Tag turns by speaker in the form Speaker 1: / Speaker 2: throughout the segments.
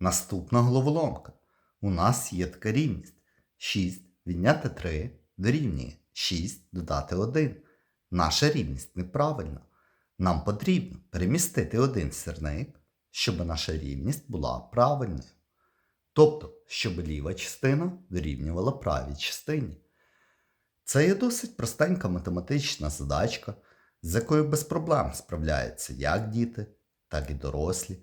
Speaker 1: Наступна головоломка. У нас є така рівність. 6 відняти 3 дорівнює 6 додати 1. Наша рівність неправильна. Нам потрібно перемістити один сірник, щоб наша рівність була правильною. Тобто, щоб ліва частина дорівнювала правій частині. Це є досить простенька математична задачка, з якою без проблем справляються як діти, так і дорослі.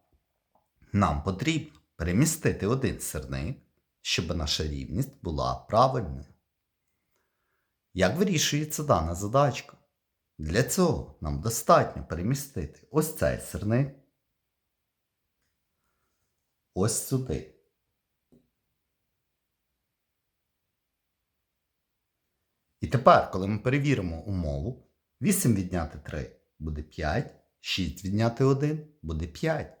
Speaker 1: Нам потрібно перемістити один сирник, щоб наша рівність була правильною. Як вирішується дана задачка? Для цього нам достатньо перемістити ось цей сирник ось сюди. І тепер, коли ми перевіримо умову, 8 відняти 3 буде 5, 6 відняти 1 буде 5.